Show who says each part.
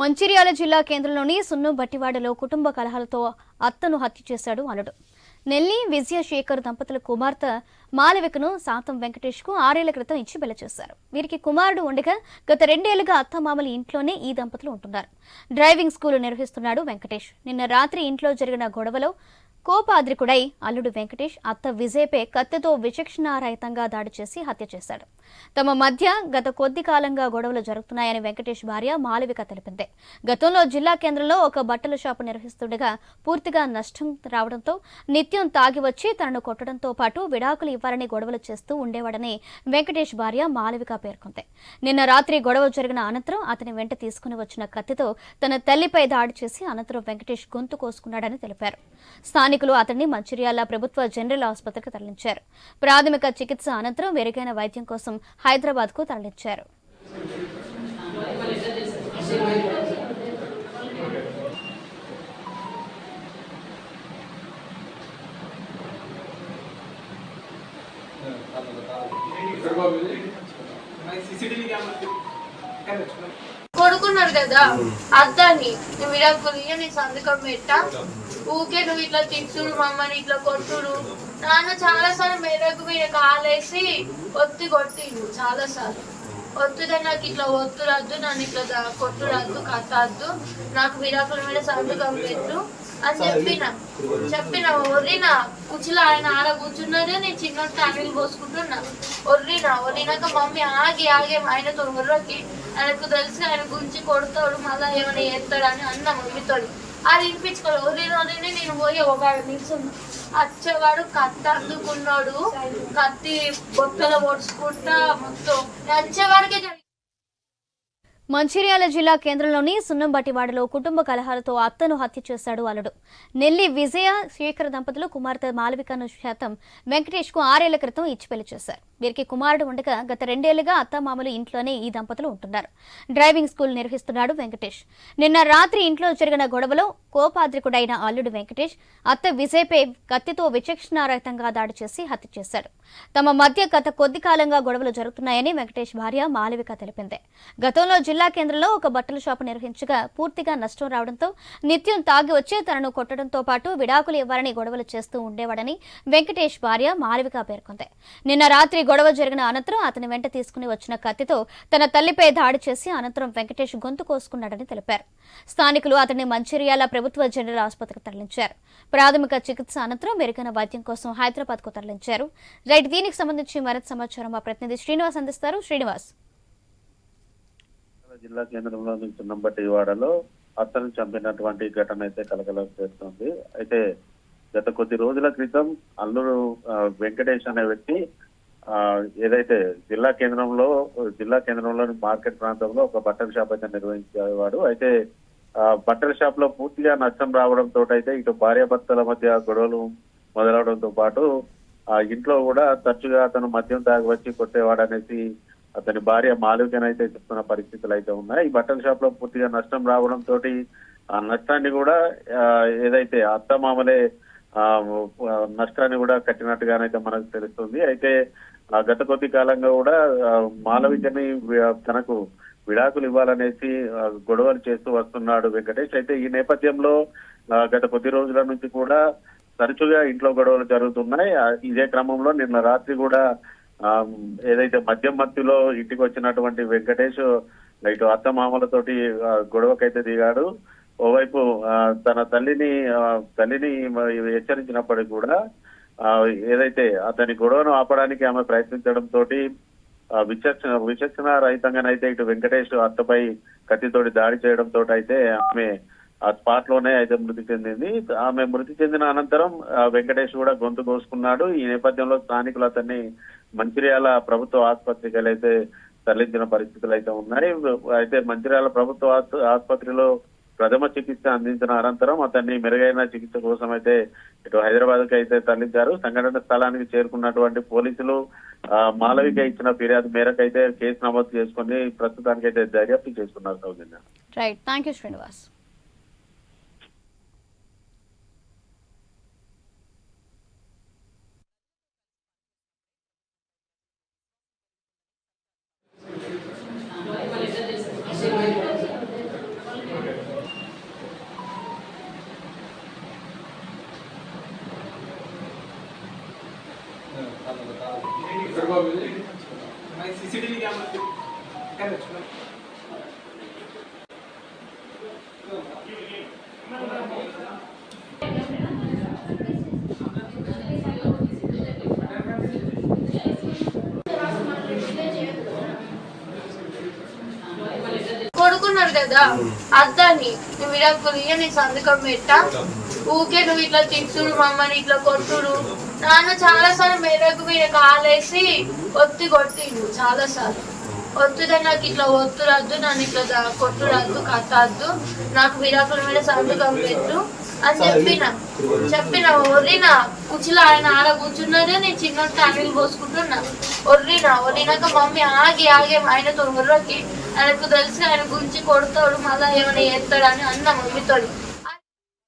Speaker 1: మంచిర్యాల జిల్లా కేంద్రంలోని సున్ను బట్టివాడలో కుటుంబ కలహాలతో అత్తను హత్య చేశాడు అల్లుడు. నెల్లి విజయశేఖర్ దంపతుల కుమార్తె మాలవికను సాంతం వెంకటేష్కు ఆరేళ్ళ క్రితం ఇచ్చి పెళ్ళి చేశారు. వీరికి కుమారుడు ఉండగా గత రెండేళ్ళుగా అత్తమామల ఇంట్లోనే ఈ దంపతులు ఉంటున్నారు. డ్రైవింగ్ స్కూల్ నిర్వహిస్తున్నాడు వెంకటేష్. నిన్న రాత్రి ఇంట్లో జరిగిన గొడవలో కోపాద్రికుడై అల్లుడు వెంకటేష్ అత్త విజయ్పై కత్తితో విచక్షణారహితంగా దాడి చేసి హత్య చేశాడు. తమ మధ్య గత కొద్ది కాలంగా గొడవలు జరుగుతున్నాయని వెంకటేష్ భార్య మాలవిక తెలిపింది. గతంలో జిల్లా కేంద్రంలో ఒక బట్టల షాపు నిర్వహిస్తుండగా పూర్తిగా నష్టం రావడంతో నిత్యం తాగి వచ్చి తనను కొట్టడంతో పాటు విడాకులు ఇవ్వాలని గొడవలు చేస్తూ ఉండేవాడని వెంకటేష్ భార్య మాలవిక పేర్కొంది. నిన్న రాత్రి గొడవ జరిగిన అనంతరం అతని వెంట తీసుకుని వచ్చిన కత్తితో తన తల్లిపై దాడి చేసి అనంతరం వెంకటేష్ గొంతు కోసుకున్నాడని తెలిపారు. స్థానికులు అతన్ని మంచిర్యాల ప్రభుత్వ జనరల్ ఆసుపత్రికి తరలించారు. ప్రాథమిక చికిత్స అనంతరం మెరుగైన వైద్యం కోసం హైదరాబాద్కు తరలించారు.
Speaker 2: కొడుకున్నాడు కదా అద్దాన్ని. విడాకులు సంతకం పెట్టా? ఊకే నువ్వు ఇట్లా తిట్టుడు మమ్మని ఇట్లా కొట్టుడు. నాన్న చాలా సార్లు మెరకు మీద కాలేసి ఒత్తి కొట్టిండు చాలా సార్లు ఒత్తుదే నాకు ఇట్లా ఒత్తురద్దు నన్ను ఇట్లా కొట్టురద్దు కట్టద్దు. నాకు విడాకుల మీద సంతకం పెట్టు అని చెప్పిన. చెప్పిన ఒర్రిన కుర్చీలో ఆయన ఆడ కూర్చున్నదే నేను చిన్న తాగిలు పోసుకుంటున్నా. ఒర్రిన ఒర్రినాక మమ్మీ ఆగి ఆగి ఆయనతో ఒర్రకి ఆయనకు తెలిసి ఆయన గురించి కొడతాడు మళ్ళీ ఏమైనా చేస్తాడని అన్న మమ్మీతో అది వినిపించుకోలేదు ఒర్రిన నేను పోయి ఒక నిల్చున్నా. వచ్చేవాడు కత్తి అందుకున్నాడు కత్తి బొక్కలో పొడుచుకుంటా మొత్తం. వచ్చేవాడికే జరిగింది.
Speaker 1: మంచిర్యాల జిల్లా కేంద్రంలోని సున్నంబట్టివాడలో కుటుంబ కలహాలతో అత్తను హత్య చేశాడు అల్లుడు. నెల్లి విజయ శేఖర్ దంపతులు కుమార్తె మాలవికను శాతం వెంకటేష్కు ఆరేళ్ళ క్రితం ఇచ్చి పెళ్ళి చేశారు. వీరికి కుమారుడు ఉండగా గత రెండేళ్ళుగా అత్తమామలు ఇంట్లోనే ఈ దంపతులు ఉంటున్నారు. డ్రైవింగ్ స్కూల్ నిర్వహిస్తున్నాడు వెంకటేష్. నిన్న రాత్రి ఇంట్లో జరిగిన గొడవలో కోపాద్రికుడైన అల్లుడు వెంకటేష్ అత్త విజయ్పై కత్తితో విచక్షణారహితంగా దాడి చేసి హత్య చేశాడు తమ మధ్య గత కొద్ది కాలంగా గొడవలు జరుగుతున్నాయని వెంకటేష్ భార్య మాలవిక తెలిపింది. గతంలో జిల్లా కేంద్రంలో ఒక బట్టల షాపు నిర్వహించగా పూర్తిగా నష్టం రావడంతో నిత్యం తాగి వచ్చి తనను కొట్టడంతో పాటు విడాకులు ఇవ్వాలని గొడవలు చేస్తూ ఉండేవాడని వెంకటేష్ భార్య మాలవిక పేర్కొంది. నిన్న రాత్రి గొడవ జరిగిన అనంతరం అతని వెంట తీసుకుని వచ్చిన కత్తితో తన తల్లిపై దాడి చేసి అనంతరం వెంకటేష్ గొంతు కోసుకున్నాడని తెలిపారు. స్థానికులు అతన్ని మంచిర్యాల ప్రభుత్వ జనరల్ ఆసుపత్రికి తరలించారు. ప్రాథమిక చికిత్స అనంతరం మెరుగైన వైద్యం కోసం హైదరాబాద్కు తరలించారు. రైట్ దీనికి సంబంధించి మరింత సమాచారం మా ప్రతినిధి శ్రీనివాస్ అందిస్తారు. శ్రీనివాస్.
Speaker 3: జిల్లా కేంద్రంలోని చిన్నంబట్టి వాడలో అత్తను చంపినటువంటి ఘటన అయితే కలకలం చేస్తుంది. అయితే గత కొద్ది రోజుల క్రితం అల్లూరు వెంకటేష్ అనే వ్యక్తి ఆ, ఏదైతే జిల్లా కేంద్రంలో జిల్లా కేంద్రంలోని మార్కెట్ ప్రాంతంలో ఒక బట్టల షాప్ అయితే నిర్వహించేవాడు. అయితే ఆ, బట్టల షాప్లో పూర్తిగా నష్టం రావడంతో అయితే ఇటు భార్యాభర్తల మధ్య గొడవలు మొదలవడంతో పాటు ఆ ఇంట్లో కూడా తరచుగా అతను మద్యం తాగి వచ్చి కొట్టేవాడు అనేసి అతని భార్య మాలుకనైతే చెప్తున్న పరిస్థితులు అయితే ఉన్నాయి. ఈ బట్టల షాప్లో పూర్తిగా నష్టం రావడం తోటి ఆ నష్టాన్ని కూడా ఏదైతే అత్తమామలే ఆ నష్టాన్ని కూడా కట్టినట్టుగానైతే మనకు తెలుస్తుంది. అయితే ఆ, గత కొద్ది కాలంగా కూడా మాలవికని తనకు విడాకులు ఇవ్వాలనేసి గొడవలు చేస్తూ వస్తున్నాడు వెంకటేష్. అయితే ఈ నేపథ్యంలో ఆ, గత కొద్ది రోజుల నుంచి కూడా తరచుగా ఇంట్లో గొడవలు జరుగుతున్నాయి. ఇదే క్రమంలో నిన్న రాత్రి కూడా ఏదైతే మద్యం మత్తులో ఇంటికి వచ్చినటువంటి వెంకటేష్ ఇటు అత్త మామలతోటి గొడవకైతే దిగాడు. ఓవైపు తన తల్లిని తల్లిని హెచ్చరించినప్పటికీ కూడా ఆ, ఏదైతే అతని గొడవను ఆపడానికి ఆమె ప్రయత్నించడం తోటి ఆ, విచక్షణ విచక్షణ రహితంగానైతే ఇటు వెంకటేష్ అత్తపై కత్తితోటి దాడి చేయడం తోటి అయితే ఆమె ఆ స్పాట్లోనే అయితే మృతి చెందింది. ఆమె మృతి చెందిన అనంతరం వెంకటేష్ కూడా గొంతు కోసుకున్నాడు. ఈ నేపథ్యంలో స్థానికులు అతన్ని మంచిర్యాల ప్రభుత్వ ఆసుపత్రికి అయితే తరలించిన పరిస్థితులు అయితే ఉన్నాయి. అయితే మంచిర్యాల ప్రభుత్వ ఆసుపత్రిలో ప్రథమ చికిత్స అందించిన అనంతరం అతన్ని మెరుగైన చికిత్స కోసం అయితే ఇటు హైదరాబాద్కి అయితే తరలించారు. సంఘటన స్థలానికి చేరుకున్నటువంటి పోలీసులు ఆ, మాలవిక ఇచ్చిన ఫిర్యాదు మేరకు అయితే కేసు నమోదు చేసుకుని ప్రస్తుతానికైతే దర్యాప్తు చేస్తున్నారు Soujanya.
Speaker 1: Right thank you Srinivas
Speaker 2: కొడుకున్నాడు కదా అద్దాన్ని. నువ్వు ఇలా కొద్దిగా నీ సంతకం పెట్టా. ఊకే నువ్వు ఇట్లా తిట్టుడు మమ్మల్ని ఇట్లా కొట్టుడు. నాన్న చాలా సార్లు మెదకు మీద కాలేసి ఒత్తి కొట్టిండు చాలా సార్లు. ఒత్తుదే నాకు ఇట్లా ఒత్తురద్దు నన్ను ఇట్లా కొట్టురద్దు కట్టద్దు నాకు విడాకుల మీద సంతకం పెట్టు అని చెప్పిన. చెప్పిన ఒర్రిన కుర్చీలో ఆయన ఆడ కూర్చున్నదే నేను చిన్న అనిల్ పోసుకుంటున్నా. ఒర్రిన ఒర్రినాక మమ్మీ ఆగి ఆగి ఆయనతో ఒర్రకి ఆయనకు తెలిసి ఆయన గురించి కొడతాడు మళ్ళీ ఏమైనా చేస్తాడని అన్న మమ్మీతో